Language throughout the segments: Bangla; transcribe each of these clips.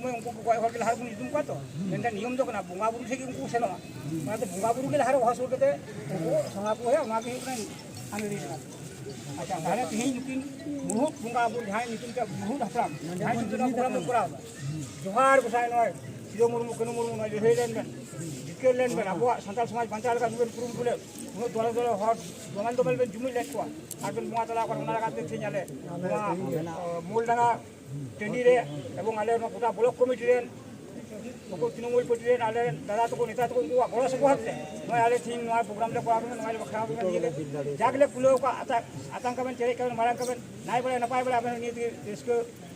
ᱥᱚᱢᱚᱭ ᱩᱱᱠᱩ ᱠᱚ ᱜᱚᱡ ᱦᱚᱲ ᱜᱮ ᱞᱟᱦᱟ ᱨᱮᱵᱚᱱ ᱧᱩᱛᱩᱢ ᱠᱚᱣᱟ ᱛᱚ ᱢᱮᱱᱠᱷᱟᱱ ᱱᱤᱭᱚᱢ ᱫᱚ ᱠᱟᱱᱟ ᱵᱚᱸᱜᱟ ᱵᱩᱨᱩ ᱴᱷᱮᱡ ᱜᱮ ᱩᱱᱠᱩ ᱥᱮᱱᱚᱜᱼᱟ ᱚᱱᱟᱛᱮ ᱵᱚᱸᱜᱟ ᱵᱩᱨᱩ ᱜᱮ ᱞᱟᱦᱟᱨᱮ ᱦᱚᱦᱚ ᱥᱩᱨ ᱠᱟᱛᱮ ᱩᱱᱠᱩ ᱥᱚᱸᱜᱟ ᱠᱚ ᱦᱩᱭᱩᱜᱼᱟ ᱚᱱᱟᱜᱮ ᱦᱩᱭᱩᱜ ᱠᱟᱱᱟ ᱟᱱᱟᱹᱲᱤ ᱟᱪᱪᱷᱟ ᱛᱟᱦᱚᱞᱮ ᱛᱮᱦᱮᱧ ᱱᱩᱠᱤᱱ ᱢᱩᱬᱩᱫ ᱵᱚᱸᱜᱟ ᱵᱩᱨᱩ ᱡᱟᱦᱟᱸᱭ ᱧᱩᱛᱩᱢ ᱛᱮ ᱢᱩᱬᱩᱫ ᱦᱟᱯᱲᱟᱢ ᱡᱟᱦᱟᱸᱭ ᱧᱩᱛᱩᱢ ᱛᱮ ᱯᱨᱳᱜᱨᱟᱢ ᱫᱚ ᱠᱚᱨᱟᱣᱫᱟ ᱡᱚᱦᱟᱨ ᱜᱚᱥᱟᱭ ᱱᱚᱜᱼᱚᱭ ᱥᱤᱫᱩ ᱢᱩᱨᱢᱩ ᱠᱟᱹᱱᱩ ᱢᱩᱨᱢᱩ ᱱᱚᱜᱼᱚᱭ ᱞᱟᱹᱲᱦᱟᱹᱭ ᱞᱮᱱ ᱵᱮᱱ ᱡᱤᱛᱠᱟᱹᱨ ᱞᱮᱱ ᱵᱮᱱ ᱟᱵᱚᱣᱟᱜ ᱥᱟᱱᱛᱟᱲ ᱥᱚᱢᱟᱡᱽ ᱵᱟᱧᱪᱟᱣ ᱞᱮᱠᱟ ᱱᱩᱵᱮᱱ ᱠᱩᱨᱩᱢᱩᱴᱩ ᱞᱮᱫ দলে দলে হট দোকান বেলবেন জুমি লেটকোয়া আসবেন মোয়াতলা করে ওনার কাছে থেকে আলে মোলডাঙ্গা টেন্ডি রে এবং আলে গোটা ব্লক কমিটি রেন তৃণমূল পার্টি রেন আলে দাদা তখন, নেতা তখন বড় সকল নয় আলে থিন নয় প্রোগ্রাম লে করা নয় খারাপ যাকলে পুলো আতঙ্কাবেন চেয়ে কাবেন মারাঙ্কাবেন নাই বলে নাপায় বলে আপনার নিয়ে রেস্কিউ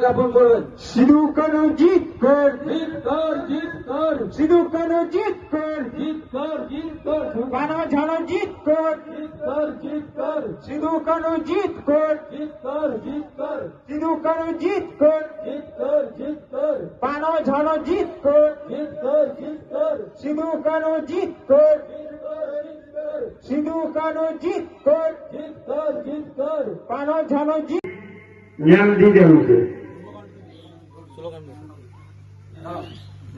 যাপন করবেন সিধু কানু জিত কর জিত কর জিত কর সিধু কানু জিত কর জিত কর জিত কর কানো ঝানো জিত কর জিত কর জিত কর সিধু কানু জিত কর জিত কর জিত কর সিধু কানু জিত কর জিত কর জিত কর কানো ঝানো জিত কর জিত কর জিত কর সিধু কানু জিত কর সিধু কানু জিত কর। জিত কর জিত কর। কানো ঝানো জিত। জ্ঞান দিতে হবে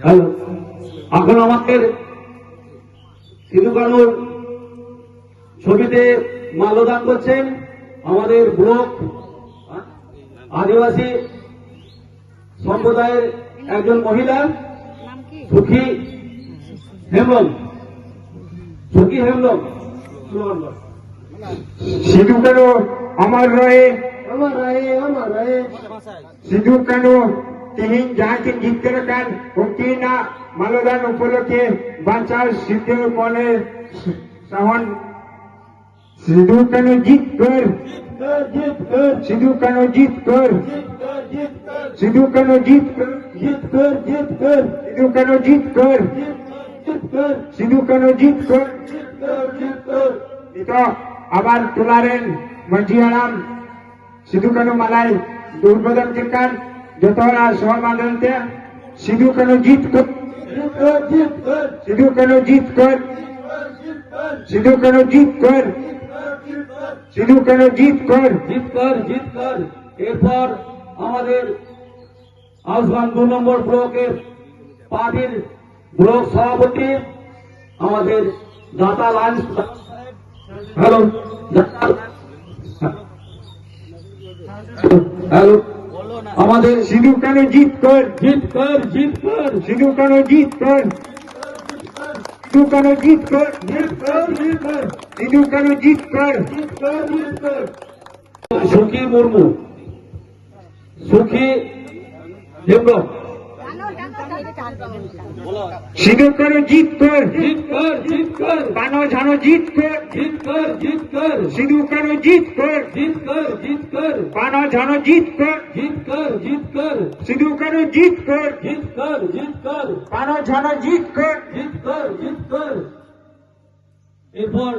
হ্যালো। এখন আমাদের সিধু কানুর ছবিতে মাল্যদান করছেন আমাদের ব্লক আদিবাসী সম্প্রদায়ের একজন মহিলা সুখী হেমলম সুখী হেমলম। সিধু কানু আমার রয়ে? সিধু কানু? তিহিন যাহাকে জিততে কান উকিনা মালদান উপলক্ষে বাঁচাও সিদ্ধ মনে সাহন। সিধু কানু জিত কর? সিধু কানু জিত কর? সিধু কানু জিত কর? জিত কর জিত কর? সিধু কানু জিত কর? জিত কর সিধু কানু জিত কর জিত কর জিত কর itu abar tularen Manji Alam Sidhu Kanu Malai Durbadan Kirkan Jotora Sohar Mandan Te Sidhu Kanu Jit Kut জিত কর জিত কর জিত কর জিত কর এরপর আমাদের আউসগান দু নম্বর ব্লকের পার্টির ব্লক সভাপতি, আমাদের দাতা লাঞ্চ হ্যালো হ্যালো, আমাদের Jit Kut জিত কর জিত কর Sidhu Kanu Jit Kut Sidhu Kanu Jit Kut জিত কর জিত কর Sidhu Kanu Jit Kut জিত কর জিত কর। সুখী মুর্মু, সুখী হেমব্রম। Kanu Jit Kut জিত কর জিত কর Kanu Jhano Jit Kut জিত কর জিত কর Kanu Jit Kut জিত কর জিত কর Kanu Jhano Jit Kut জিত কর জিত কর কানু জিত কর জিত কর জিত কর কানো ঝানো জিত কর জিত কর জিত কর এরপর